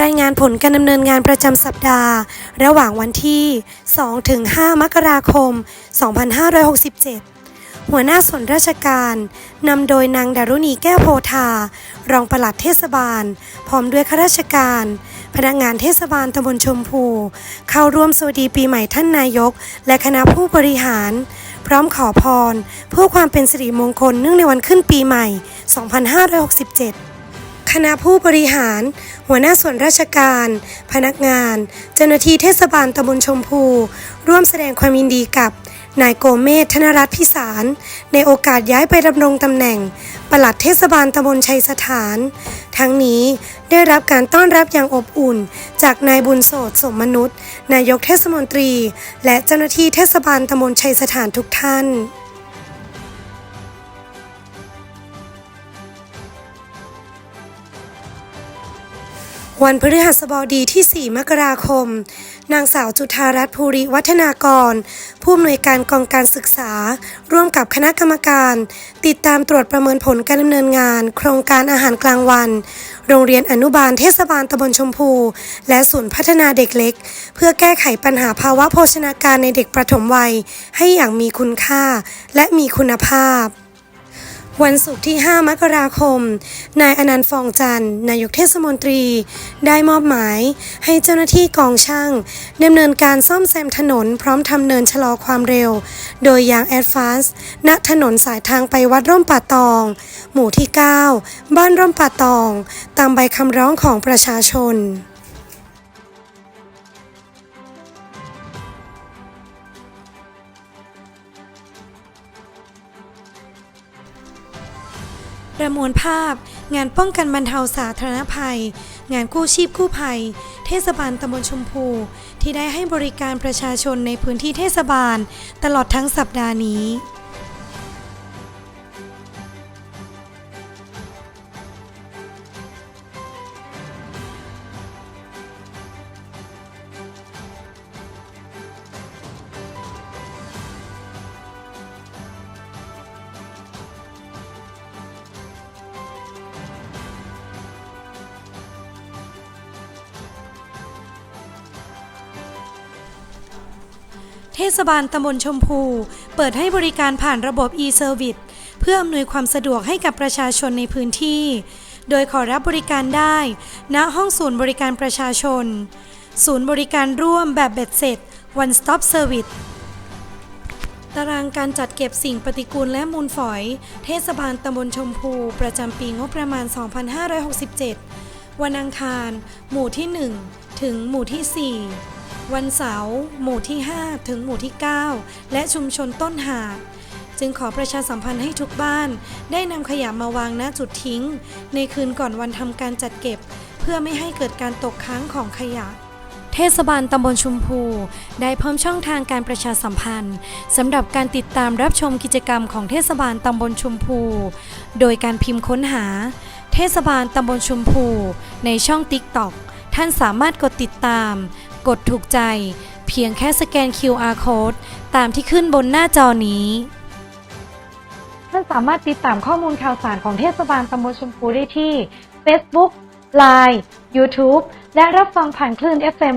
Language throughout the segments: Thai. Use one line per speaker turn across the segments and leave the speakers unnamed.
รายงานผลการดำเนินงานประจำสัปดาห์ ระหว่างวันที่ 2-5 มกราคม 2567 หัวหน้าส่วนราชการนำโดยนางดารุณีแก้วโพธา รองปลัดเทศบาล พร้อมด้วยข้าราชการ พนักงานเทศบาลตำบลชมพู เข้าร่วมสวัสดีปีใหม่ท่านนายก และคณะผู้บริหาร พร้อมขอพร เพื่อความเป็นสิริมงคลเนื่องในวันขึ้นปีใหม่ 2567 คณะผู้บริหาร หัวหน้าส่วนราชการ พนักงาน เจ้าหน้าที่เทศบาลตำบลชมพู ร่วมแสดงความยินดีกับ นายโกเมธธนรัตน์พิสาร ในโอกาสย้ายไปดำรงตำแหน่งปลัดเทศบาลตำบลชัยสถาน ทั้งนี้ได้รับการต้อนรับอย่างอบอุ่น จากนายบุญโสดสมมนุษย์ นายกเทศมนตรี และเจ้าหน้าที่เทศบาลตำบลชัยสถานทุกท่าน วันพฤหัสบดีที่ 4 มกราคม นางสาวจุธารัตน์ภูริวัฒนากร ผู้อำนวยการกองการศึกษา ร่วมกับคณะกรรมการ ติดตามตรวจประเมินผลการดำเนินงาน โครงการอาหารกลางวัน โรงเรียนอนุบาลเทศบาลตำบลชมพู และศูนย์พัฒนาเด็กเล็ก เพื่อแก้ไขปัญหาภาวะโภชนาการในเด็กประถมวัย ให้อย่างมีคุณค่าและมีคุณภาพ วันศุกร์ที่ 5 มกราคม นายอนันต์ฟองจันทร์ นายกเทศมนตรี ได้มอบหมาย ให้เจ้าหน้าที่กองช่างดำเนินการซ่อมแซมถนนพร้อมทำเนินชะลอความเร็ว โดยยางแอดฟานซ์ณถนนสายทางไปวัดร่มป่าตอง หมู่ที่ 9 บ้านร่มป่าตอง ตามใบคำร้องของประชาชน ประมวลภาพ งานป้องกันบรรเทาสาธารณภัย งานกู้ชีพกู้ภัย เทศบาลตำบลชมพู ที่ได้ให้บริการประชาชนในพื้นที่เทศบาล ตลอดทั้งสัปดาห์นี้ เทศบาลตำบลชมพู เปิดให้บริการผ่านระบบ e-service เพื่ออำนวยความสะดวกให้กับประชาชนในพื้นที่ โดยขอรับบริการได้ ณห้องศูนย์บริการประชาชน ศูนย์บริการร่วมแบบเบ็ดเสร็จ one stop service ตารางการจัดเก็บสิ่งปฏิกูลและมูลฝอย เทศบาลตำบลชมพู ประจำปีงบประมาณ 2567 วันอังคาร หมู่ที่ 1 ถึงหมู่ที่ 4 วันเสาร์หมู่ที่ 5 ถึงหมู่ที่ 9 และชุมชนต้นหาด จึงขอประชาสัมพันธ์ให้ทุกบ้าน ได้นำขยะมาวางณจุดทิ้ง ในคืนก่อนวันทำการจัดเก็บ เพื่อไม่ให้เกิดการตกค้างของขยะเทศบาลตำบลชุมพู ได้เพิ่มช่องทางการประชาสัมพันธ์สำหรับการติดตามรับชมกิจกรรมของเทศบาลตำบลชุมพู โดยการพิมพ์ค้นหา เทศบาลตำบลชุมพู ในช่อง TikTok ท่านสามารถกดติดตาม กดถูกใจ เพียงแค่สแกน QR code ตามที่ขึ้นบนหน้าจอนี้
ท่านสามารถติดตามข้อมูลข่าวสารของเทศบาลตำบลชมพูได้ที่ Facebook Line YouTube และรับฟังผ่านคลื่น FM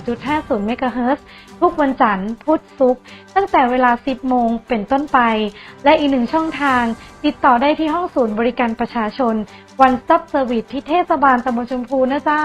103.50 MHz ทุกวันจันทร์ พุธศุกร์ตั้งแต่เวลา 10 โมงเป็นต้นไป และอีกหนึ่งช่องทาง ติดต่อได้ที่ห้องศูนย์บริการประชาชน One Stop Service ที่เทศบาลตำบลชมพูนะเจ้า